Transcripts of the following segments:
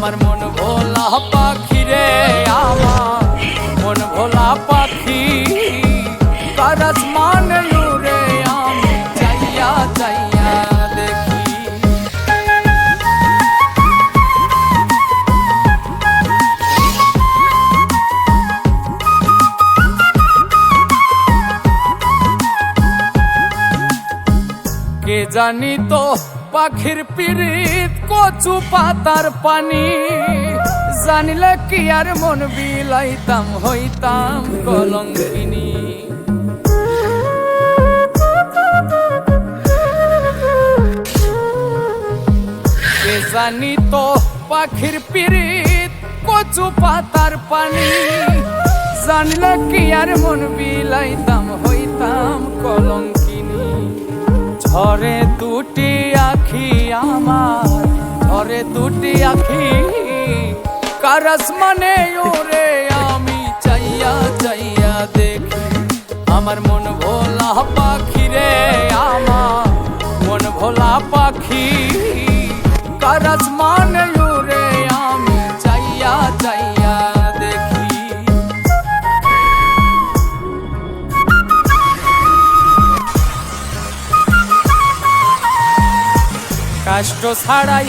আমার মন ভোলা পাখি রে, আমার মন ভোলা পাখি। কারাস মানে ওরে আমি চাইয়া জানি তো পাখির পিড়িত কচু পাতার পানি। জানিলে কি আর মন বিলাইতাম, হইতাম কলঙ্কিনী। কে জানি তো পাখির পিরিত কচু পাতার পানি। জানলে কি আর মন বিলাইতাম, হইতাম কলঙ্কিনী। ঝরে দুটি ঝরে দুটি আখি। কারাস মানে ওরে আমি চাইয়া চাইয়া দেখি। আমার মন ভোলা পাখি রে আমার মন ভোলা পাখি। কারাস মানে ওরে আমি চাইয়া চাইয়া কাষ্ট ছাড়াই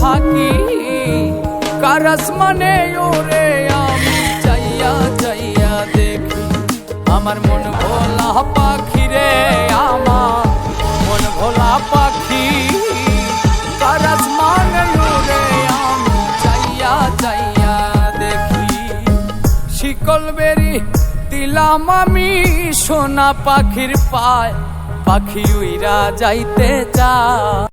ফাঁকি। কারাস মানে ওরে আমি চাইয়া চাইয়া দেখি। আমার মন ভোলা পাখি রে আমার মন ভোলা পাখি। কারাস মানে ওরে আমি চাইয়া চাইয়া দেখি। শিকল বেরি দিলাম আমি সোনা পাখির পায়। পাখি উইরা যাইতে চা